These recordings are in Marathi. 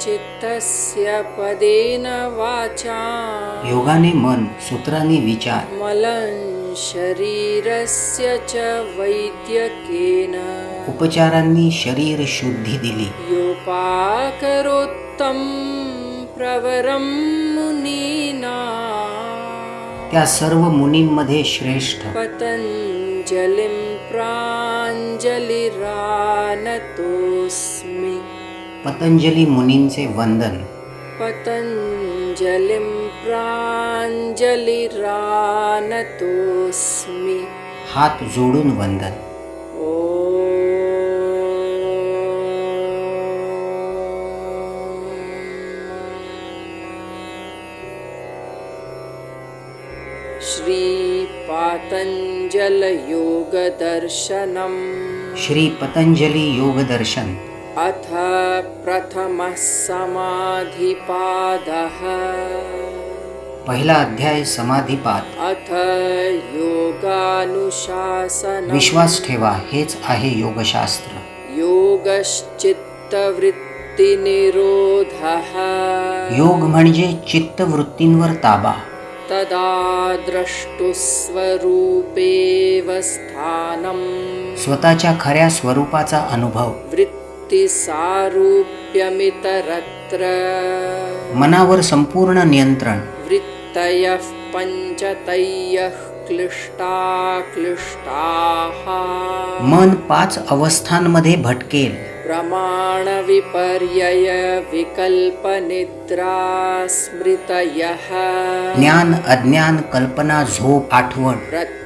चित्तस्य पदेन वाचा। योगाने मन सूत्राने विचार। मलं शरीरस्य च वैद्यकेन। उपचारांनी शरीर शुद्धी दिली। योपाकरोत्तं प्रवरं मुनीना। त्या सर्व मुनींमध्ये श्रेष्ठ। पतञ्जलिं पतंजली मुनींचे वंदन. पतञ्जलिं प्राञ्जलिरानतोऽस्मि हात जोडून वंदन. श्रीपातञ्जलयोगदर्शनम् श्री पतंजली योग दर्शन अथ प्रथमः समाधिपादः। पहिला अध्याय समाधीपात अथ योगानुशासनम्। विश्वास ठेवा हेच आहे योगशास्त्र. योगश्चित्तवृत्तिनिरोधः। योग म्हणजे चित्तवृत्तींवर ताबा. तदा द्रष्टुस्वरूपेव स्थानम्। स्वतःच्या खऱ्या स्वरूपाचा अनुभव. वृत्तिसारूप्यमितरत्र मनावर संपूर्ण नियंत्रण। वृत्तयः पञ्चतयः क्लिष्टा क्लिष्टाः मन पाच अवस्थांमध्ये भटकेल। प्रमाणविपर्यय विकल्पनिद्रा स्मृतयः ज्ञान अज्ञान कल्पना झोप आठवण।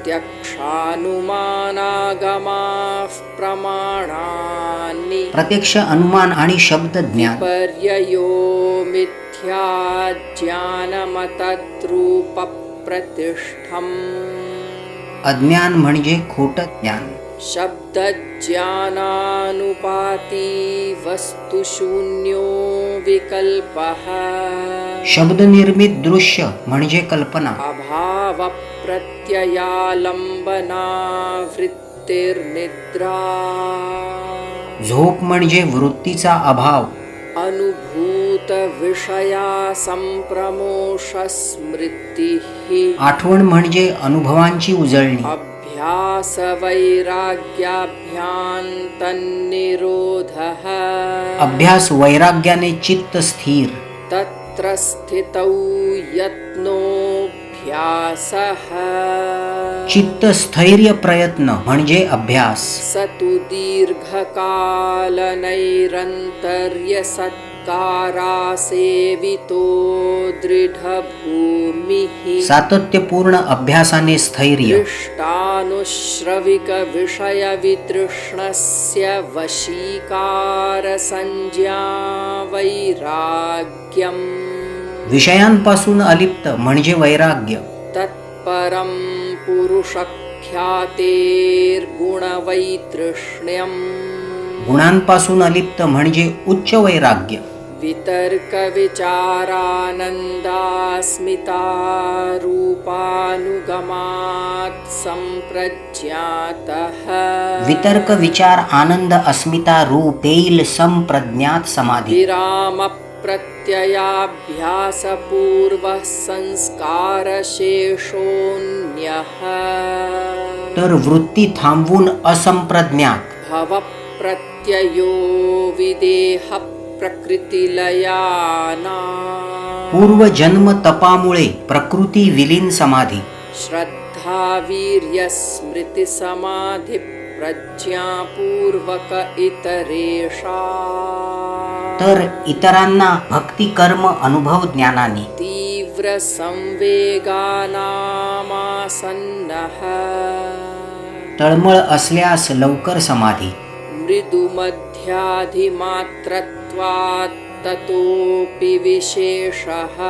प्रत्यक्षानुमानागमाः प्रमाणानि प्रत्यक्ष अनुमान आणि शब्द ज्ञान. पर्ययो मिथ्या ज्ञानमतद्रूपप्रतिष्ठम् अज्ञान म्हणजे खोट ज्ञान. शब्दज्ञानानुपाती वस्तुशून्यो विकल्पः। शब्द निर्मित दृश्य म्हणजे कल्पना. अभावप्रत्ययालम्बना वृत्तिर्निद्रा झोप म्हणजे वृत्तीचा अभाव. अनुभूतविषया सम्प्रमोषस्मृतिः आठवण म्हणजे अनुभवांची उजळणी. अभ्यासवैराग्याभ्यान्तन्निरोधः अभ्यास वैराग्याने चित्त स्थिर. तत्र स्थितौ यत्नोऽभ्यासः चित्त स्थैर्य प्रयत्न म्हणजे अभ्यास। स तु दीर्घकालनैरन्तर्यसत्कारासेवितो दृढभूमिः। सातत्यपूर्ण अभ्यासाने स्थैर्य। दृष्टानुश्रविकविषयवितृष्णस्य वशीकारसंज्ञा वैराग्यम् विषयांपासून अलिप्त म्हणजे वैराग्य. तत्परं पुरुषख्यातेर्गुणवैतृष्ण्यम्। गुणांपासून अलिप्त म्हणजे उच्च वैराग्य. वितर्कविचारानन्दास्मितारूपानुगमात् सम्प्रज्ञातः। वितर्क विचार आनंद अस्मिता रूप देईल संप्रज्ञात समाधी विरामप्रत्ययाभ्यासपूर्वः संस्कारशेषोऽन्यः तर वृत्ती थांबवून असंप्रज्ञात भवप्रत्ययो विदेहप्रकृतिलयाना। पूर्व जन्म तपामुळे प्रकृती विलीन समाधी श्रद्धा वीर्यस्मृतिसमाधिप्रज्ञापूर्वक इतरेषा। तर इतरांना भक्ती कर्म अनुभव ज्ञानाने. तीव्रसंवेगानामासन्नः तळमळ असल्यास लवकर समाधी. मृदुमध्याधिमात्रत्वात् ततोऽपि विशेषः.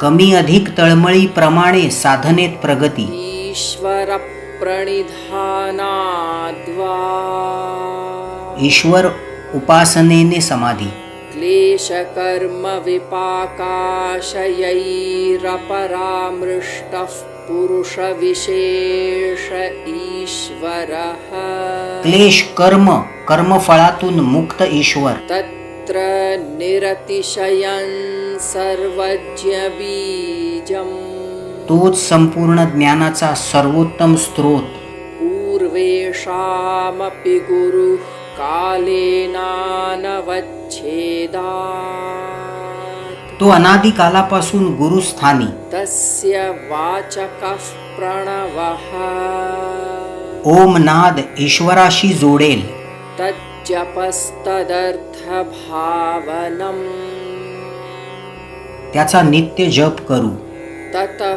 कमी अधिक तळमळी प्रमाणे साधनेत प्रगती. ईश्वरप्रणिधानाद्वा. ईश्वर उपासनेने समाधी. क्लेशकर्मविपाकाशयैरपरामृष्टः पुरुषविशेष ईश्वरः। क्लेश कर्म कर्मफळातून मुक्त ईश्वर. तत्र निरतिशयन् सर्वज्ञबीजम्। तोच संपूर्ण ज्ञानाचा सर्वोत्तम स्रोत. पूर्वेषामपि गुरुः कालेनानवच्छेदात् तो अनादिकालापासून गुरुस्थानी। तस्य वाचकः प्रणवः। ओम नाद ईश्वराशी जोडेल। तज्जपस्तदर्थभावनम्। त्याचा नित्य जप करू। ततः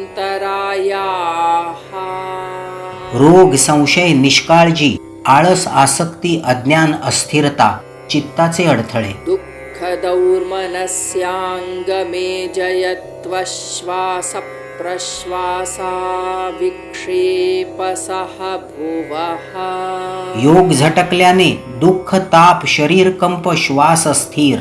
रोग संशय निष्काळजी आळस आसक्ती अज्ञान अस्थिरता चित्ताचे अडथळे. दुःखदौर्मनस्याङ्गमे जयत्वश्वासप्रश्वासा विक्षेपसः भुवः योग झटकल्याने दुःख ताप शरीर कंप श्वास अस्थिर.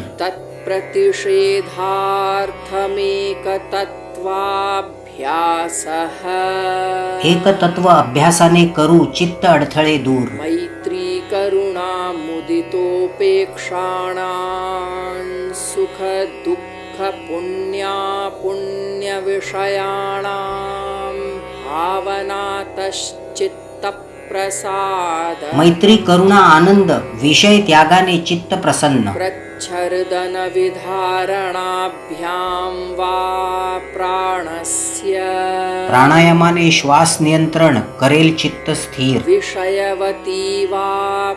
तत्प्रतिषेधार्थमेकतत्त्वाभ्यासः एकतत्व अभ्यासाने करू चित्त अडथळे दूर। मैत्री करुणा मुदितोपेक्षाणां सुख दुःख पुण्या पुण्यविषयाणां भावनातश्चित्तप्रसाद मैत्री करुणा आनंद विषय त्यागाने चित्त प्रसन्न। प्रच्छर्दनविधारणाभ्यां वा प्राणस्य। प्राणायामाने श्वास नियंत्रण करेल चित्त स्थिर। विषयवती वा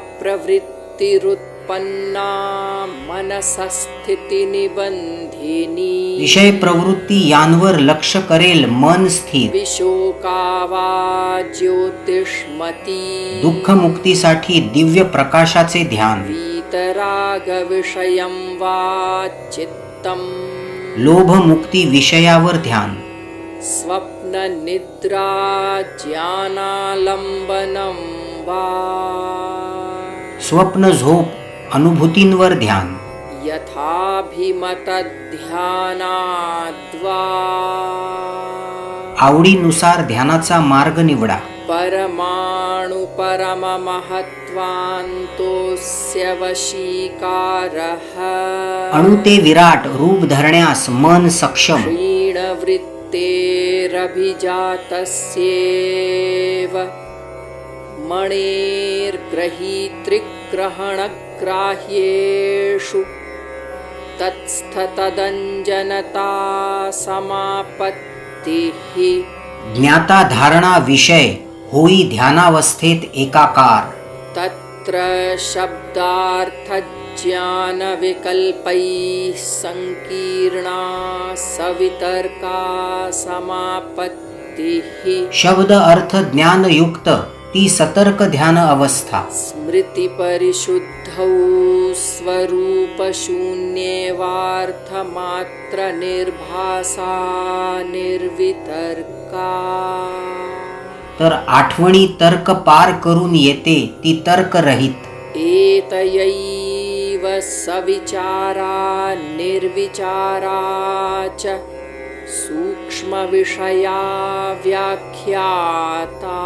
मनसस्थितिनिबन्धिनी। विषय प्रवृत्ती यांवर लक्ष करेल मन स्थिर। विशोका वा ज्योतिष्मती। दुःख मुक्तीसाठी दिव्य प्रकाशाचे ध्यान। वीतरागविषयं वा चित्तम्। लोभ मुक्ती विषयावर ध्यान। स्वप्ननिद्रा ज्ञानालम्बनं वा। स्वप्न झोप अनुभूतींवर ध्यान. आवडीनुसार ध्यानाचा मार्ग निवडा. परमाणुपरममहत्वान्तोऽस्य वशीकारः अणु ते विराट रूप धरण्यास मन सक्षम. क्षीणवृत्तेरभिजातस्येव. मणेर्ग्रहीतृग्रहणग्राह्येषु तत्स्थतदञ्जनता समापत्तिः। ज्ञाता धारणा विषय होई ध्यानावस्थेत एकाकार। तत्र शब्दार्थज्ञानविकल्पैः सङ्कीर्णा सवितर्का समापत्तिः। शब्द अर्थ ज्ञान युक्त ती सतर्क ध्यान अवस्था. स्मृतिपरिशुद्धौ स्वरूपशून्येवार्थमात्रनिर्भासा निर्वितर्का. तर आठवणी तर्क पार करून येते ती तर्करहित. एतयैव सविचारा निर्विचारा च सूक्ष्मविषया व्याख्याता।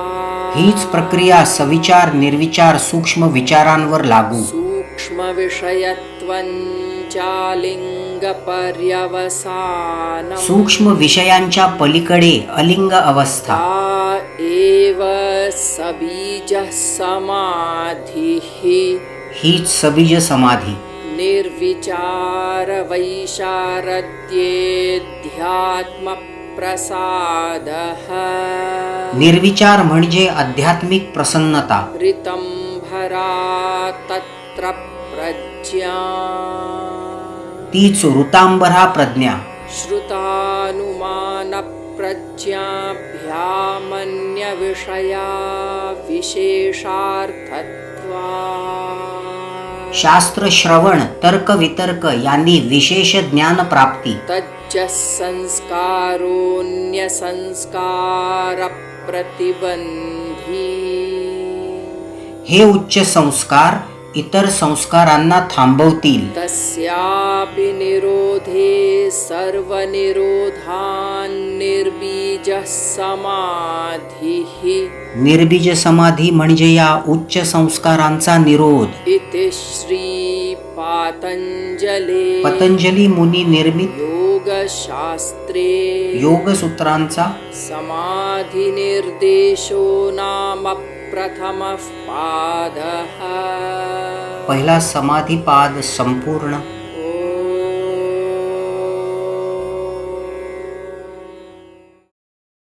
हीच प्रक्रिया सविचार निर्विचार सूक्ष्म विचारांवर लागू. सूक्ष्मविषयत्वञ्चालिङ्गपर्यवसानम् सूक्ष्म विषयांच्या पलीकडे अलिंग अवस्था. एव सबीजः समाधिः हीच सबीज समाधी निर्विचारवैशारद्येऽध्यात्मप्रसादः निर्विचार म्हणजे आध्यात्मिक प्रसन्नता. ऋतंभरा तत्र प्रज्ञा। तीच ऋतांबरा प्रज्ञा. श्रुतानुमानप्रज्ञाभ्यामन्यविषया विशेषार्थत्वा शास्त्र श्रवण तर्क वितर्क यांनी विशेष ज्ञान प्राप्ती. संस्कारोऽन्यसंस्कारप्रतिबन्धी हे उच्च संस्कार इतर संस्कारांना थांबवतील. तस्यापि निरोधे सर्वनिरोधान्निर्बीजः समाधिः। निर्बीज समाधी म्हणजे या उच्च संस्कारांचा निरोध. इति श्रीपातञ्जले पतंजली मुनी निर्मित योगशास्त्रे। योगसूत्रांचा समाधिनिर्देशो नाम प्रथमः पादः। पहिला समाधीपाद संपूर्ण